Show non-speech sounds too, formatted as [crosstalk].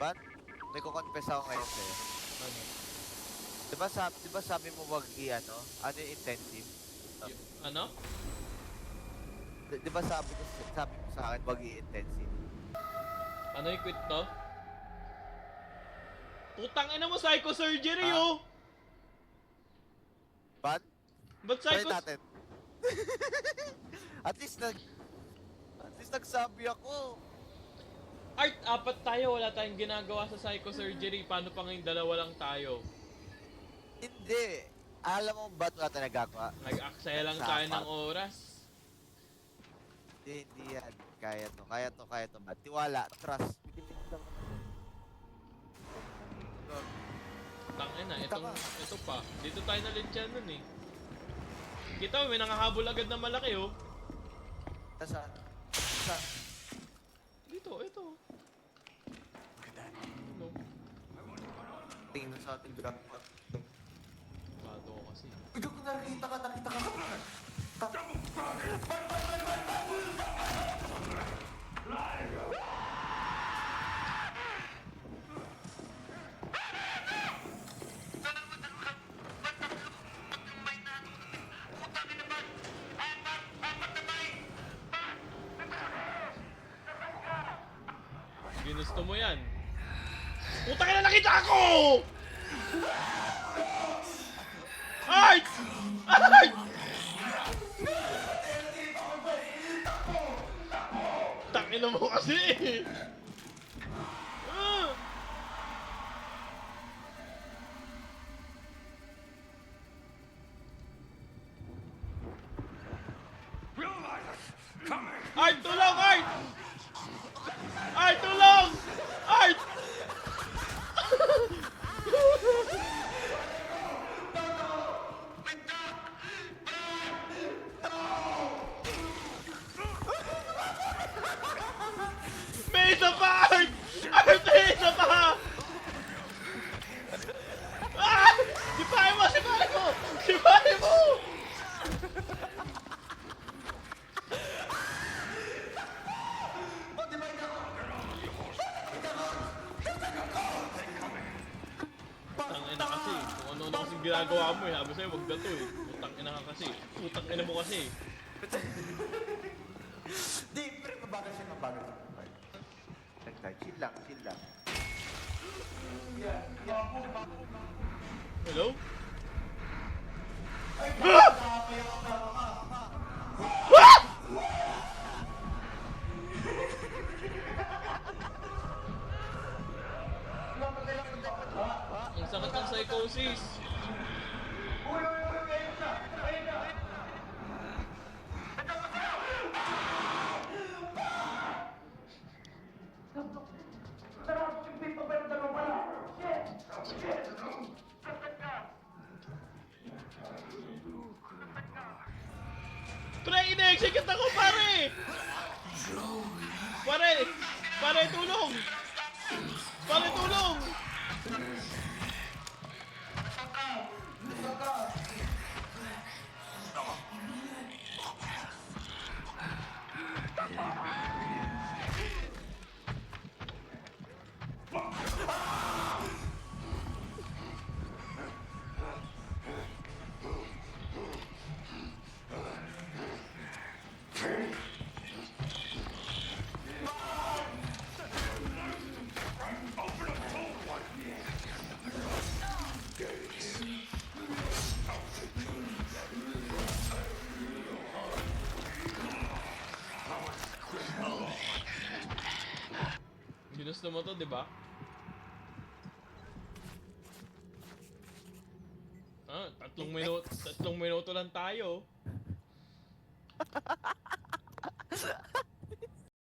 Ban, may kukonfess ako ngayon sa'yo. Ano? Di ba sabi, di ba sabi mo wag i ano? Ano yung intensive? Y- ano? Di, di ba sabi ko sabi mo sa akin wag i-intensive? Ano yung quit to? Putang ina mo, psychosurgery Ah. oh! Ba't try psycho... [laughs] at least nag at least nagsabi ako. Art, apat tayo, wala tayong ginagawa sa psychosurgery. Paano pa ngayong dalawa lang tayo? Hindi. Alam mo ba't wala tayo nagagawa? Nag-aksaya lang tayo ng oras. Hindi, hindi yan. Kaya to, kaya to, kaya to. Ban. Tiwala, trust. Bigyan lang Tangina, Kita itong, ito pa. Dito tayo nalitsyan nun eh. Kita mo, may nangahabol agad na malaki oh. Nasaan? Nasaan? Dito, ito. Ano? Tingin sa ating jackpot. Bato ko kasi. Ikaw kung nakita ka, nakita ka ka. Ginusto mo yan. Puta ka na nakita ako! Art! Art! Tangina mo kasi! Art, tulong! Art! May isa pa, Art! Art, may isa pa! Ah! Sipahin mo! Sipahin mo! Sipahin mo! Putang ina kasi. Kung ano-ano kasi ginagawa mo eh. Sabi sa'yo, wag na to eh. Putang ina ka kasi. Putang ina mo kasi. Di, pero mabagal siya, mabagal siya. Nagtay, chill lang, chill lang. Hello? Ang sakit ng psychosis. Pre, ina-execute ako, pare! Pare! Pare, tulong! Pare, tulong! Ginusto mo to, di ba? Ah, tatlong minuto, tatlong minuto lang tayo. [laughs]